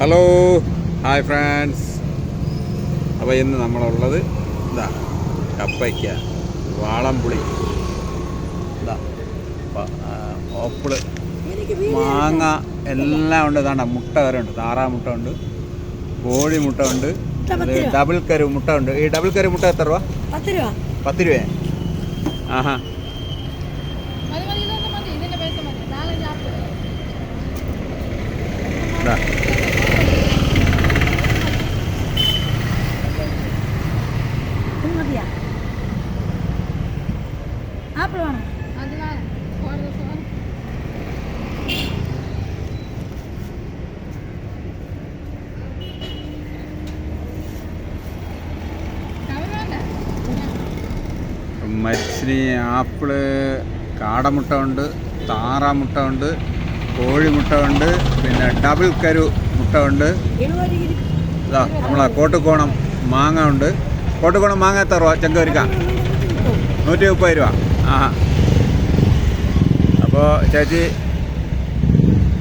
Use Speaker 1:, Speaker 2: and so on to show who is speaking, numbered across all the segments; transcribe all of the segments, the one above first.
Speaker 1: Hello hi friends അപ്പോൾ ഇന്ന് നമ്മളുള്ളത് ഇതാ കപ്പയ്ക്ക വാളംപുളി. ഇതാ ഓപ്പിൾ മാങ്ങ എല്ലാം ഉണ്ട്. ഇതാണ്ട മുട്ട വരെ ഉണ്ട്. താറാ മുട്ട ഉണ്ട്. കോഴി മുട്ട ഉണ്ട്. ഡബിൾ കരു മുട്ട ഉണ്ട്. ഈ ഡബിൾ കരു മുട്ട എത്ര രൂപ?
Speaker 2: പത്ത് രൂപ.
Speaker 1: പത്ത് രൂപയെ? ആഹാ.
Speaker 2: മതിയാ ആപ്പിൾ വേണം
Speaker 1: മരിച്ചിനി ആപ്പിൾ കാടമുട്ട ഉണ്ട് താറാമുട്ട ഉണ്ട് കോഴിമുട്ട ഉണ്ട് പിന്നെ ഡബിൾ കരു മുട്ട ഉണ്ട് നമ്മളെ കോട്ടുകോണം മാങ്ങ ഉണ്ട് കോട്ടുകോണം മാങ്ങ എത്ര രൂപ? ചെങ്കരിക്ക നൂറ്റി മുപ്പത് രൂപ. ആ അപ്പോൾ ചേച്ചി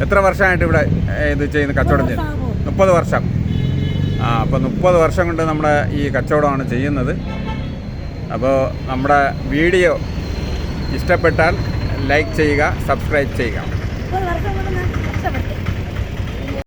Speaker 1: എത്ര വർഷമായിട്ട് ഇവിടെ ഇത് ചെയ്യുന്ന കച്ചവടം ചെയ്യുന്നത് മുപ്പത് വർഷം. ആ അപ്പോൾ മുപ്പത് വർഷം കൊണ്ട് നമ്മുടെ ഈ കച്ചവടമാണ് ചെയ്യുന്നത്. അപ്പോൾ നമ്മുടെ വീഡിയോ ഇഷ്ടപ്പെട്ടാൽ ലൈക്ക് ചെയ്യുക സബ്സ്ക്രൈബ് ചെയ്യുക.